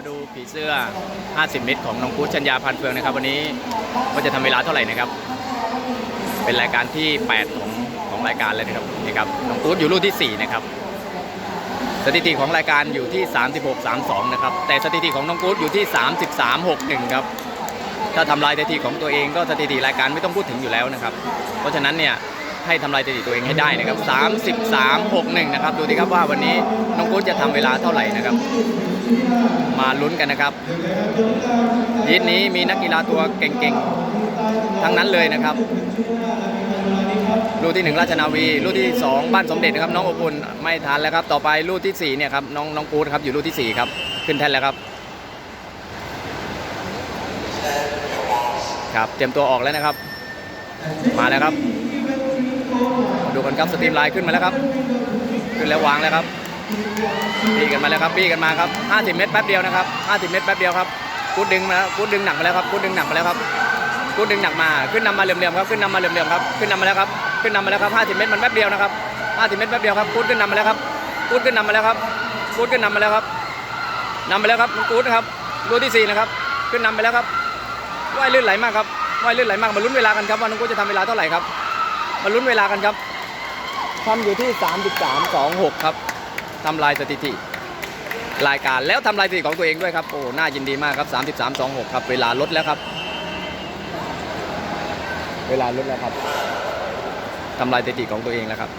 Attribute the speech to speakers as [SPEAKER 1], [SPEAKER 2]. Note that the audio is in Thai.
[SPEAKER 1] มาดูผีเสื้อ 50 เมตรของน้องกู๊ดชัญญาพันเฟืองนะครับ วันนี้ว่าจะทำเวลาเท่าไหร่นะครับ เป็นรายการที่ 8 ของของรายการเลยนะครับนี่ครับน้องกู๊ดอยู่รุ่นที่ 4 นะครับ สถิติของรายการอยู่ที่ 36-32 นะครับ แต่สถิติของน้องกู๊ดอยู่ที่ 33-61 ครับ ถ้าทำลายสถิติของตัวเองก็สถิติรายการไม่ต้องพูดถึงอยู่แล้วนะครับ เพราะฉะนั้นเนี่ย ให้ทำลายสถิติตัวเองให้ได้นะครับ 33-61 นะครับ ดูดิครับว่าวันนี้น้องกู๊ดจะทำเวลาเท่าไหร่นะครับ มาลุ้นกันนะครับทีนี้มีนักกีฬาตัวเก่งๆ ทั้งนั้นเลยนะครับลูกที่หนึ่งราชนาวีลูกที่สองบ้านสมเด็จนะครับ น้องอบอุ่นไม่ทันแล้วครับ ต่อไปลูกที่สี่เนี่ยครับน้องน้องกู๊ดครับอยู่ลูกที่สี่ครับ ขึ้นแท่นแล้วครับ ครับเตรียมตัวออกแล้วนะครับ มาแล้วครับ ดูกันครับสตรีมไลน์ขึ้นมาแล้วครับ ขึ้นแล้ววางแล้วครับบี้กันมาแล้วครับบี้กันมาครับ50เมตรแป๊บเดียวนะครับ50เมตรแป๊บเดียวครับกูดดึงมาแล้วกูดดึงหนักมาแล้วครับกูดดึงหนักมาแล้วครับกูดดึงหนักมาขึ้นนำมาเหลี่ยมๆครับขึ้นนำมาเหลี่ยมๆครับขึ้นนำมาแล้วครับขึ้นนำมาแล้วครับ50เมตรมันแป๊บเดียวนะครับ50เมตรแป๊บเดียวครับกูดขึ้นนำมาแล้วครับกูดขึ้นนำมาแล้วครับกูดขึ้นนำมาแล้วครับนำไปแล้วครับกูดนะครับรูที่สี่นะครับขึ้นนำไปแล้วครับว่ายลื่นไหลมากครับว่ายลื่นไหลมากมาลุ้นเวลากันครับว่าน้องกูจะทำเวลาเท่าไหร่ครับ มาลุ้นเวลากันครับทำอยู่ที่ 33.26 ครับทำลายสถิติรายการแล้วทำลายสถิติของตัวเองด้วยครับโอ้น่ายินดีมากครับ 33.26 ครับ เวลาลดแล้วครับ เวลาลดแล้วครับทำลายสถิติของตัวเองแล้วครับ